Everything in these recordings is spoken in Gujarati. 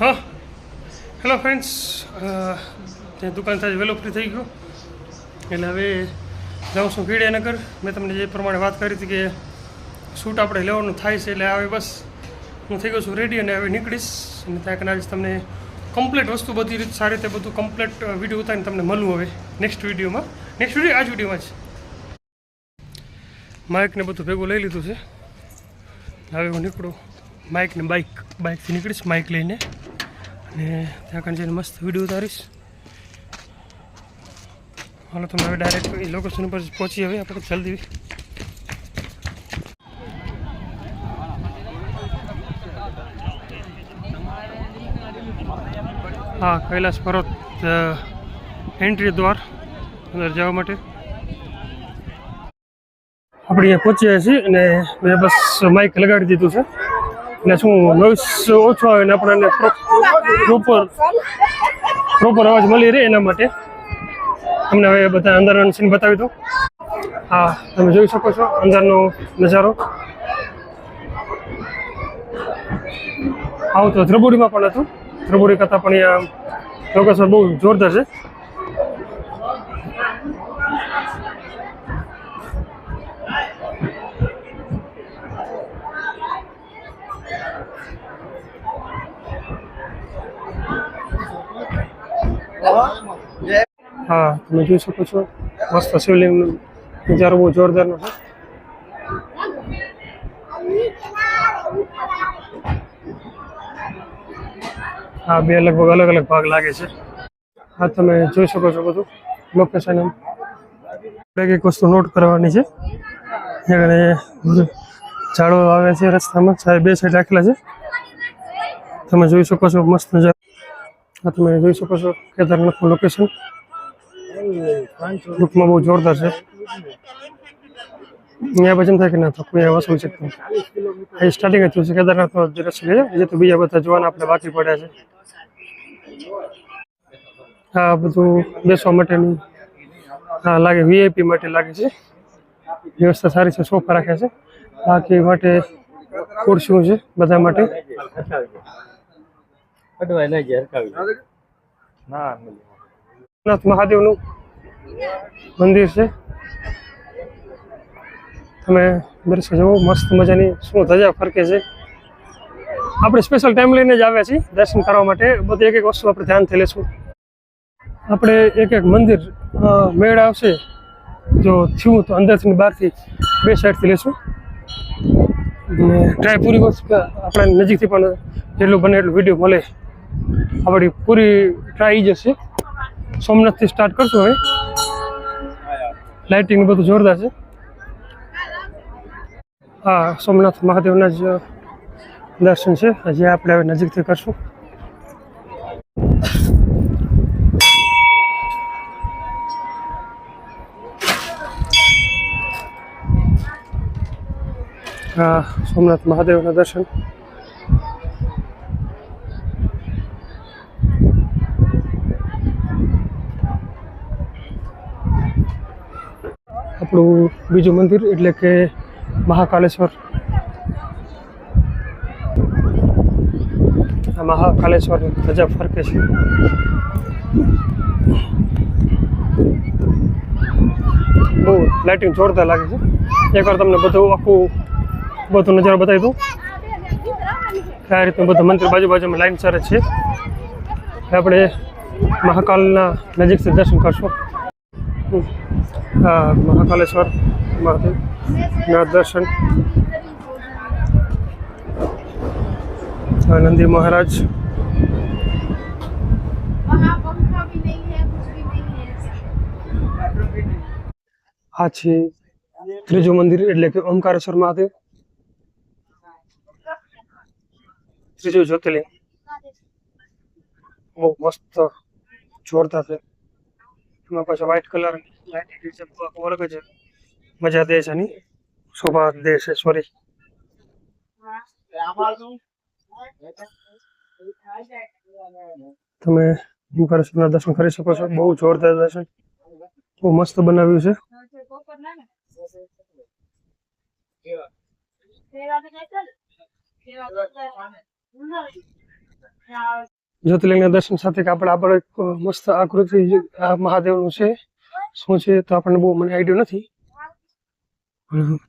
હા. હેલો ફ્રેન્ડ્સ ત્યાં દુકાન સાથે વહેલો ફ્રી થઈ ગયો. એટલે હવે જાઉં છું કીડિયાનગર મેં તમને જે પ્રમાણે વાત કરી હતી કે શૂટ આપણે લેવાનું થાય છે, એટલે હવે બસ હું થઈ ગયો છું રેડી અને હવે નીકળીશ. અને ત્યાં કદાચ તમને કમ્પ્લેટ વસ્તુ બધી રીતે, સારી રીતે બધું કમ્પ્લેટ વીડિયો ઉતારીને તમને મળવું હવે નેક્સ્ટ વિડીયોમાં નેક્સ્ટ વીડિયો આ જ વિડીયોમાં જ. માઇકને બધું ભેગું લઈ લીધું છે. હવે હું નીકળું. માઇકને બાઇક બાઇકથી નીકળીશ. માઇક લઈને. અને ત્યાં કાંઈ જઈને મસ્ત વીડિયો ઉતારીશ. હાલો તમે હવે ડાયરેક્ટ એ લોકેશન ઉપર પહોંચી હવે આપણે જલ્દી. હા, કૈલાસ પર્વત એન્ટ્રી દ્વાર અંદર જવા માટે. આપણે અહીંયા પહોંચ્યા છીએ અને મેં બસ માઇક લગાડી દીધું છે. એટલે શું નોઈસ ઓછો આવે ને આપણને પ્રોપર પ્રોપર અવાજ મળી રહે એના માટે. તમને હવે બધા અંદરનો સીન બતાવી દઉં. હા, તમે જોઈ શકો છો અંદરનો નજારો. આવું તો ધ્રબુડીમાં પણ હતું. ધ્રબુડી કરતાં પણ અહીંયા લોકેશન બહુ જોરદાર છે. હા, તમે જોઈ શકો છો. મસ્ત શિવલિંગનો નજારો બહુ જોરદારનો છે. હા, બે લગભગ અલગ અલગ ભાગ લાગે છે. હા, તમે જોઈ શકો છો બધું. લોકેશન એમ. એક એક વસ્તુ નોટ કરવાની છે. ઝાડો આવે છે રસ્તામાં, સાહેબ બે સાઈડ રાખેલા છે. તમે જોઈ શકો છો મસ્ત નજારો. તમે જોઈ શકો છો કેદારનાથનું લોકેશન લુકમાં બહુ જોરદાર છે. અહીંયા પછી એમ થાય કે ના તો કોઈ વસૂલ છે એ સ્ટાર્ટિંગ જ થયું છે. કેદારનાથનો દ્રશ્ય રસ્તો છે એ તો બીજા બધા જોવાના આપણે બાકી પડ્યા છે. આ બધું બેસવા માટેની હા લાગે વીઆઈપી માટે લાગે છે. વ્યવસ્થા સારી છે સોફા રાખ્યા છે. બાકી માટે ખુરશીઓ છે બધા માટે. અડવાય નહીં જાય હરકાવી ના. મહાદેવનું મંદિર છે. તમે દર્શન જુઓ, મસ્ત મજાની શું ધજા ફરકે છે. આપણે સ્પેશિયલ ટાઈમ લઈને જ આવ્યા છીએ દર્શન કરવા માટે. બધી એક એક વસ્તુ આપણે ધ્યાનથી લેશું આપણે એક એક મંદિર મેળ આવશે. જો થયું તો અંદરથી બહારથી બે સાઈડથી લેશું અને ટ્રાય પૂરી વસ્તુ આપણા નજીકથી પણ જેટલું બને એટલું વીડિયો મળે. આપણી પૂરી ટ્રાય જશે સોમનાથથી સ્ટાર્ટ કરશું હવે. લાઇટિંગ બધું જોરદાર છે. હા, સોમનાથ મહાદેવના જ દર્શન છે. હજી આપણે હવે નજીકથી કરશું. હા, સોમનાથ મહાદેવના દર્શન. આપણું બીજું મંદિર એટલે કે મહાકાલેશ્વર. આ મહાકાલેશ્વર ધજા ફરકે છે. બહુ લાઇટિંગ જોરદાર લાગે છે. એકવાર તમને બધું આખું બધું નજારો બતાવી દઉં. આ રીતનું બધું મંદિર બાજુ બાજુમાં લાઈન સર છે. આપણે મહાકાલના નજીકથી દર્શન કરશું. મહાકાલેશ્વર મહાદેવના દર્શન. નંદી મહારાજ. આ છે. ત્રીજું મંદિર એટલે કે ઓમકારેશ્વર મહાદેવ ત્રીજું જ્યોતિર્લિંગ. બહુ મસ્ત, જોરદાર છે. એમાં પાછા વ્હાઇટ કલરની લાઇટિંગ છે મજા દે છે એની. શોભા દે છે સોરી તમે હિમકરેશ્વરના દર્શન કરી શકો છો, બહુ જોરદાર દર્શન. બહુ મસ્ત બનાવ્યું છે. જ્યોતિર્લિંગના દર્શન સાથે આપણે આપણે મસ્ત આકૃતિ આ મહાદેવનું છે, શું છે તો આપણને બહુ મને આઈડિયો નથી.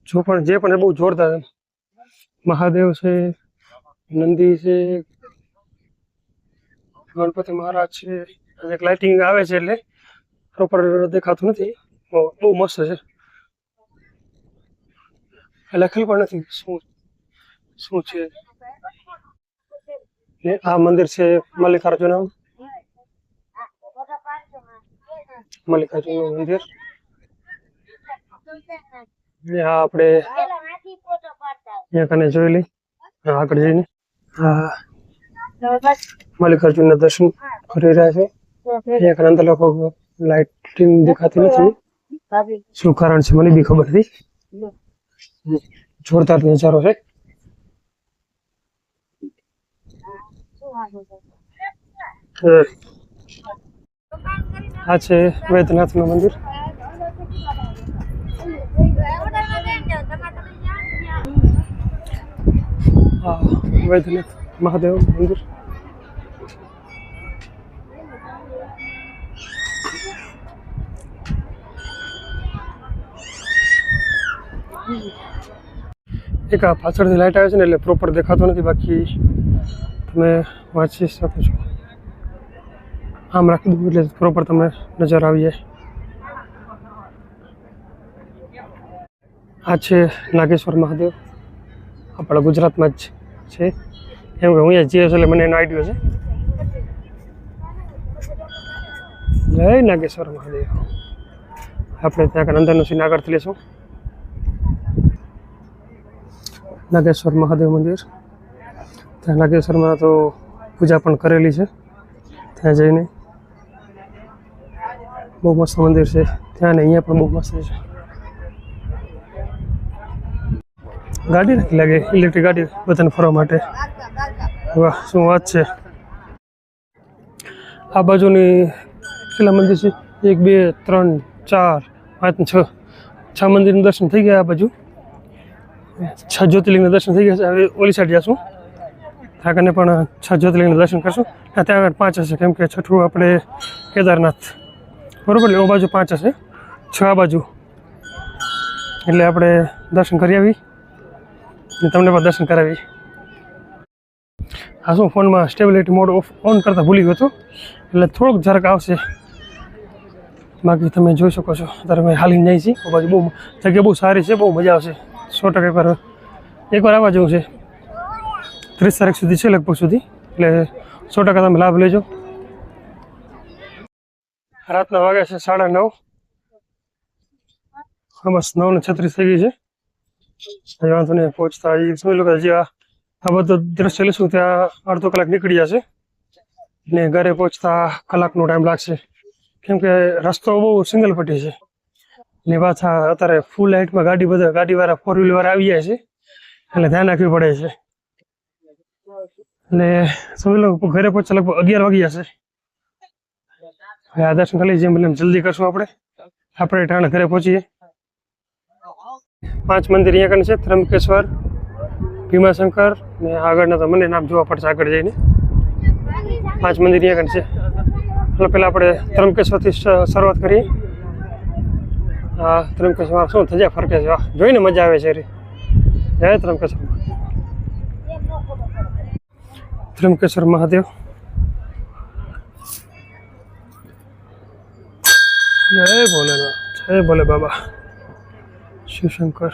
જો પણ જે પણ એ બહુ જોરદાર મહાદેવ છે, નંદી છે, ગણપતિ મહારાજ છે એક લાઇટિંગ આવે છે એટલે પ્રોપર દેખાતું નથી. બહુ મસ્ત છે. લખેલ પણ નથી. શું શું છે? ને આ મંદિર છે મલ્લિકાર્જુન મલ્લિકાર્જુન મંદિર? ને આપણે કને જોઈ લઈ આગળ જઈને. આ મલ્લિકાર્જુનના દર્શન કરી રહ્યા છે. અહીંયા કને અંદર લોકો લાઇટિંગ દેખાતી નથી. શું કારણ છે મને બી ખબર નથી. જોરદાર નજારો છે. આ છે વૈદ્યનાથનું મંદિર આ વૈદ્યનાથ મહાદેવ મંદિર એક આ પાછળથી લાઇટ આવે છે ને એટલે પ્રોપર દેખાતો નથી, બાકી તમે વાંચી શકો છો. આમ રાખી દઉં એટલે પ્રોપર તમને નજર આવી જાય. આ છે નાગેશ્વર મહાદેવ. આપણા ગુજરાતમાં જ છે. એમ કે હું અહીંયા જઈએ છું એટલે મને એનો આઈડિયો છે. જય નાગેશ્વર મહાદેવ. આપણે ત્યાં અંદરનું સીન આગળથી લેશું નાગેશ્વર મહાદેવ મંદિર. ત્યાં નાગેશ્વરમાં તો પૂજા પણ કરેલી છે. ત્યાં જઈને બહુ મસ્ત મંદિર છે. ત્યાં ને અહીંયા પણ બહુ મસ્ત છે. ગાડી નથી લાગે ઇલેક્ટ્રિક ગાડી બધાને ફરવા માટે. વાહ, શું વાત છે. આ બાજુની કેટલા મંદિર છે? એક, બે, ત્રણ, ચાર, પાંચ, છ. છ મંદિરનું દર્શન થઈ ગયા આ બાજુ. છ જ્યોતિર્લિંગના દર્શન થઈ ગયા છે. હવે ઓલી સાઈડ જઈશું ત્યાં પણ છ જ્યોતિર્લિંગના દર્શન કરશું. અને ત્યાં આગળ પાંચ હશે. કેમ કે છઠ્ઠું આપણે કેદારનાથ. બરાબર એટલે ઓ બાજુ પાંચ હશે. છ આ બાજુ. એટલે આપણે દર્શન કરી આવી. અને તમને પણ દર્શન કરાવી. આ શું, ફોનમાં સ્ટેબિલિટી મોડ ઓફ ઓન કરતાં ભૂલી ગયો હતો એટલે થોડોક જરાક આવશે. બાકી તમે જોઈ શકો છો. અત્યારે અમે હાલીને જાય છીએ. બાજુ બહુ જગ્યા બહુ સારી છે. બહુ મજા આવશે. સો ટકા એકવાર એકવાર આવવા જેવું છે. ત્રીસ તારીખ સુધી છે લગભગ સુધી. એટલે સો ટકા તમે લાભ લેજો. રાતના વાગ્યા છે સાડા નવ. બસ નવ ને છત્રીસ થઈ ગઈ છે. વાંધો નહીં, પહોંચતા સમજી લો હજી આ બધું દ્રશ્ય લઈશું, ત્યાં અડધો કલાક નીકળી જશે ને ઘરે પહોંચતા કલાકનો ટાઈમ લાગશે. કેમ કે રસ્તો બહુ સિંગલ પટ્ટી છે. ને પાછા અત્યારે ફૂલ લાઇટમાં ગાડી બધા ગાડીવાળા ફોર વ્હીલ વાળા આવી જાય છે. એટલે ધ્યાન રાખવી પડે છે. એટલે સમજી લો ઘરે પહોંચે લગભગ અગિયાર વાગી જશે હવે આ દર્શન કરી બને એમ જલ્દી કરશું આપણે. આપણે ટાણે ઘરે પહોંચીએ. પાંચ મંદિર અહીંયા કને છે, ત્રંબકેશ્વર, ભીમાશંકર ને આગળના તો મને નામ જોવા પડશે આગળ જઈને. પાંચ મંદિર અહીંયા કને છે. એટલે પહેલાં આપણે ત્રંબકેશ્વરથી શરૂઆત કરીએ. હા ત્રંબકેશ્વર શું થજા ફરકે છે? જોઈને મજા આવે છે રે. જય ત્રંબકેશ્વર. ત્રંબકેશ્વર મહાદેવ જય ભોલેનાથ જય ભોલે બાબા શિવશંકર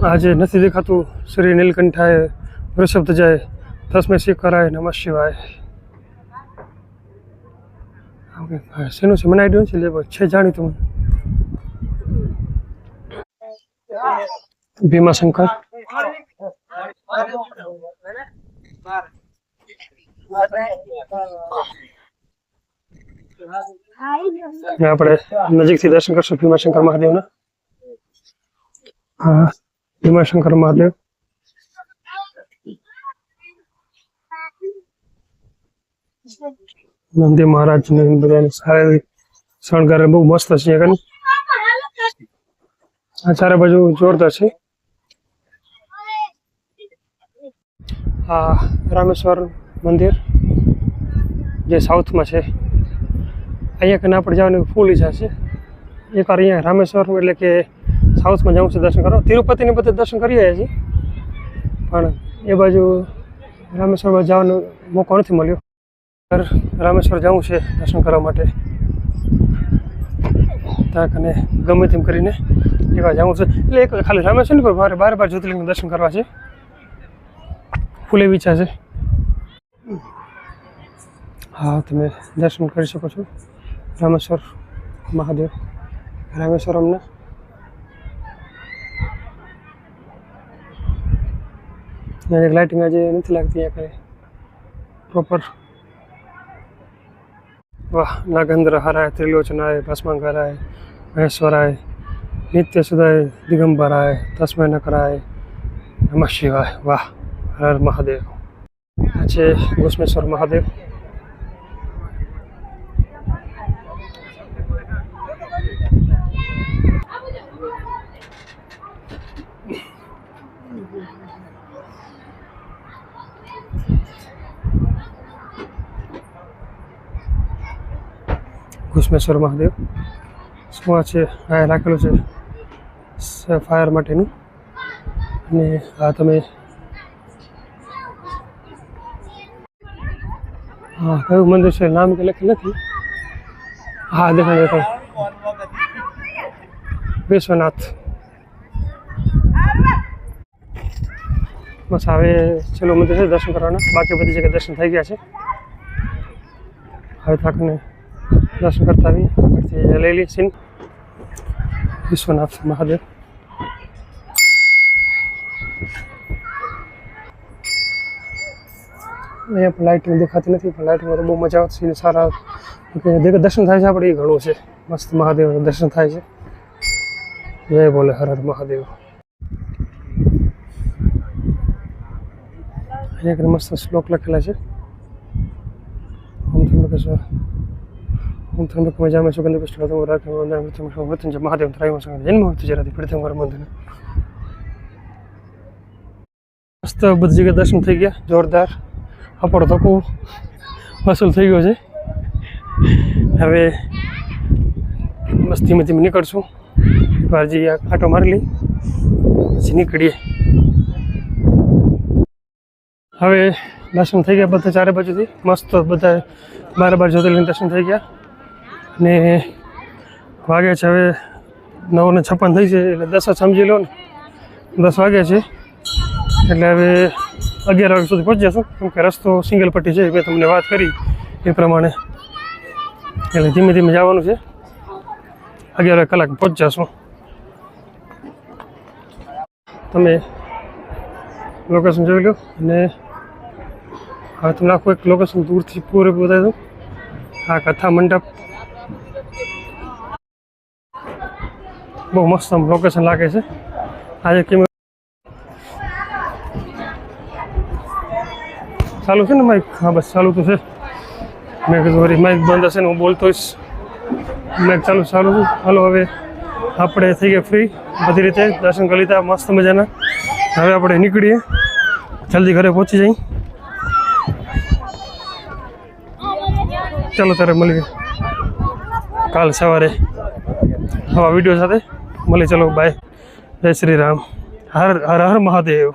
આજે નથી દેખાતું શ્રી નીલકંઠાએ વૃષભ ધજાએ તસ્મે શિખરાય નમઃ શિવાય. શેનું છે? મને આઈડિયો છે લેવો છે જાણી તું ભીમાશંકર આપણે નજીકથી દર્શન કરશું ભીમાશંકર મહાદેવના. હા ભીમાશંકર મહાદેવ. નંદી મહારાજની બધાને સારી શણગાર બહુ મસ્ત છે કન આ ચારે બાજુ જોરદાર છે. આ રામેશ્વર મંદિર જે સાઉથમાં છે. અહીંયા કને આપણે જવાની ફૂલ ઈચ્છા છે. એક વાર અહીંયા રામેશ્વર એટલે કે સાઉથમાં જવું છે દર્શન કરવા. તિરુપતિને બધે દર્શન કરી રહ્યા છીએ. પણ એ બાજુ રામેશ્વરમાં જવાનો મોકો નથી મળ્યો. રામેશ્વર જવું છે દર્શન કરવા માટે. ત્યાં કને ગમે તેમ કરીને એવા જવું છે. એટલે એક ખાલી રામેશ્વર ને મારે બાર બાર જ્યોતિર્લિંગ દર્શન કરવા છે. ફૂલ ઈચ્છા છે. હા, તમે દર્શન કરી શકો છો. રામેશ્વર મહાદેવ. રામેશ્વર અમને. લાઇટિંગ આજે નથી લાગતી અહીંયા પ્રોપર વાહ નાગેન્દ્ર હરાય ત્રિલોચનાય, ભસ્માંકરાય, મહેશ્વરાય નિત્ય સુદાય દિગંબરાય તસ્મય નકરાય કરાય નમઃ શિવાય. વાહ, હર મહાદેવ. આ છે ઘોષમેશ્વર મહાદેવ. ઘુષ્મેશ્વર મહાદેવ. શું આ છે? આ રાખેલું છે સ- ફાયર માટેનું. અને આ તમે હા, કયું મંદિર છે? નામ કે લખેલ નથી. હા, દેખાય દેખાય. વિશ્વનાથ. બસ હવે છેલ્લું મંદિર છે દર્શન કરવાના. બાકી બધી જગ્યાએ દર્શન થઈ ગયા છે. હવે થાકને દર્શન કરતા આવી આગળથી લઈ લઈ સીન. વિશ્વનાથ મહાદેવ. અહીંયા પણ લાઇટિંગ દેખાતી નથી, પણ લાઇટિંગમાં તો બહુ મજા આવતી છે સારા દર્શન થાય છે આપણે, એ ઘણું છે. મસ્ત મહાદેવનું દર્શન થાય છે. જય બોલે હર હર મહાદેવ. અહીંયા મસ્ત શ્લોક લખેલા છે. ઓમ ત્રંબકેશ્વર ત્રંબક મજામાં સુગંધ પુષ્ટ હતમ રાખે વંદન મૃત્યુ મૃત્યુંજ મહાદેવ ત્રાયમ સંગ જન્મ હોતી જરાથી પ્રથમ વાર બંધન મસ્ત બધી જગ્યાએ દર્શન થઈ ગયા જોરદાર આપણો ધક્કો વસૂલ થઈ ગયો છે હવે બસ ધીમે ધીમે નીકળશું એકવાર જે આ આટો મારી લઈ પછી નીકળીએ હવે દર્શન થઈ ગયા બધા ચારે બાજુથી મસ્ત બધા બાર બાર જ્યોતિર્લિંગ દર્શન થઈ ગયા ને વાગે છે હવે નવ ને છપ્પન થઈ છે એટલે દસ સમજી લો ને. દસ વાગ્યા છે. એટલે હવે અગિયાર વાગ્યા સુધી પહોંચી જશું કેમ કે રસ્તો સિંગલ પટ્ટી છે મેં તમને વાત કરી એ પ્રમાણે. એટલે ધીમે ધીમે જવાનું છે. અગિયાર કલાક પહોંચી જશું તમે લોકેશન જોઈ લો અને હવે તમને આખું એક લોકેશન દૂરથી પૂરે બતાવી દઉં. આ કથા મંડપ બહુ મસ્ત લોકેશન લાગે છે. આજે કેમ ચાલુ છે ને માઇક હા, બસ ચાલુ તો છે. મેં કીધું વરી માઇક બંધ હશે ને હું બોલતો હોઈશ. માઇક ચાલુ ચાલુ છે. હાલો, હવે આપણે થઈ ગયા ફ્રી બધી રીતે દર્શન કરી લીધા, મસ્ત મજાના. હવે આપણે નીકળીએ. જલ્દી ઘરે પહોંચી જઈ ચાલો, ત્યારે મળીએ. કાલ સવારે હવા વીડિયો સાથે. મળી ચલો બાય જય શ્રી રામ. હર હર હર મહાદેવ.